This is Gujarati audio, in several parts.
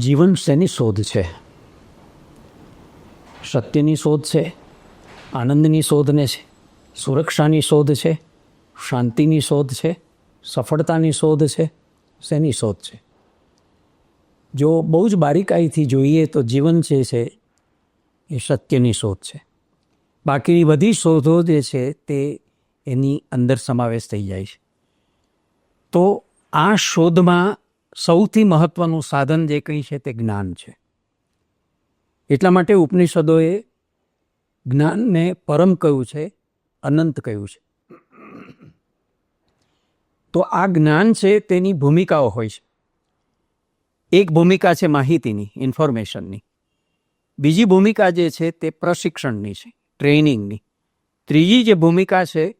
જીવન શેની શોધ છે? સત્યની શોધ છે, આનંદની શોધને છે, સુરક્ષાની શોધ છે, શાંતિની શોધ છે, સફળતાની શોધ છે, શેની શોધ છે? જો બહુ જ બારીકાઈથી જોઈએ તો જીવન જે છે, એ સત્યની શોધ છે. બાકીની બધી શોધો જે છે, તે એની અંદર સમાવેશ થઈ જાય છે. તો આ શોધમાં સૌથી મહત્વનું સાધન જે કંઈ છે તે જ્ઞાન છે. એટલા માટે ઉપનિષદોએ જ્ઞાનને પરમ કહ્યું છે, અનંત કહ્યું છે. તો આ જ્ઞાન છે તેની ભૂમિકાઓ હોય છે. એક ભૂમિકા છે માહિતીની, ઇન્ફોર્મેશનની. બીજી ભૂમિકા જે છે તે પ્રશિક્ષણની છે, ટ્રેનિંગની. ત્રીજી જે ભૂમિકા છે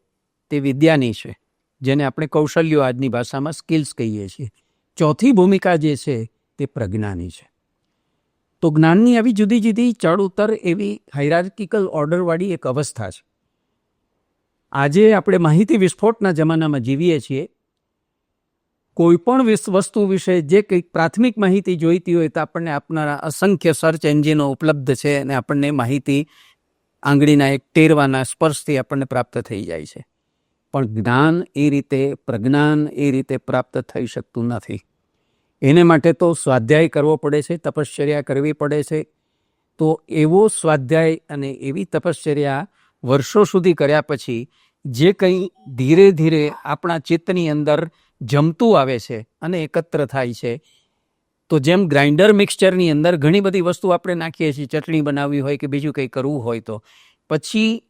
તે વિદ્યાની છે, જેને આપણે કૌશલ્યો આજની ભાષામાં સ્કિલ્સ કહીએ છીએ. ચોથી ભૂમિકા જે છે તે પ્રજ્ઞાની છે. તો જ્ઞાનની આવી જુદી જુદી ચડ ઉતર એવી હાયરાર્કિકલ ઓર્ડરવાળી એક અવસ્થા છે. આજે આપણે માહિતી વિસ્ફોટના જમાનામાં જીવીએ છીએ. કોઈ પણ વસ્તુ વિશે જે કંઈક પ્રાથમિક માહિતી જોઈતી હોય તો આપણને આપનારા અસંખ્ય સર્ચ એન્જિનો ઉપલબ્ધ છે અને આપણને માહિતી આંગળીના એક ટેરવાના સ્પર્શથી આપણને પ્રાપ્ત થઈ જાય છે. પણ જ્ઞાન એ રીતે, પ્રજ્ઞાન એ રીતે પ્રાપ્ત થઈ શકતું નથી. એને માટે તો સ્વાધ્યાય કરવો પડે છે, તપશ્ચર્યા કરવી પડે છે. તો એવો સ્વાધ્યાય અને એવી તપશ્ચર્યા વર્ષો સુધી કર્યા પછી જે કંઈ ધીરે ધીરે આપણા ચિત્તની અંદર જમતું આવે છે અને એકત્ર થાય છે, તો જેમ ગ્રાઇન્ડર મિક્સચરની અંદર ઘણી બધી વસ્તુ આપણે નાખીએ છીએ, ચટણી બનાવવી હોય કે બીજું કંઈ કરવું હોય તો. પછી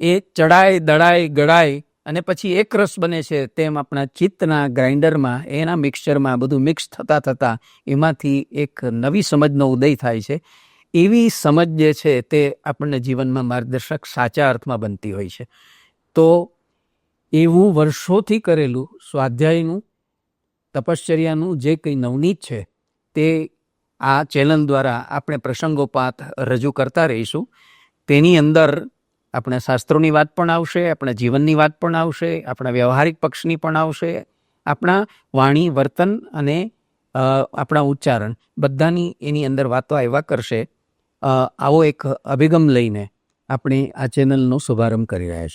એ ચડાય, દળાય, ગળાય અને પછી એક રસ બને છે તેમ આપણા ચિત્તના ગ્રાઇન્ડરમાં, એના મિક્સચરમાં બધું મિક્સ થતાં થતાં એમાંથી એક નવી સમજનો ઉદય થાય છે. એવી સમજ જે છે તે આપણને જીવનમાં માર્ગદર્શક સાચા અર્થમાં બનતી હોય છે. તો એવું વર્ષોથી કરેલું સ્વાધ્યાયનું, તપશ્ચર્યાનું જે કંઈ નવનીત છે તે આ ચેનલ દ્વારા આપણે પ્રસંગોપાત રજૂ કરતા રહીશું. તેની અંદર આપણા શાસ્ત્રોની વાત પણ આવશે, આપણા જીવનની વાત પણ આવશે, આપણા વ્યવહારિક પક્ષની પણ આવશે, આપણા વાણી, વર્તન અને આપણા ઉચ્ચારણ બધાની એની અંદર વાતો આવ્યા કરશે. આવો એક અભિગમ લઈને આપણે આ ચેનલનો શુભારંભ કરી રહ્યા છીએ.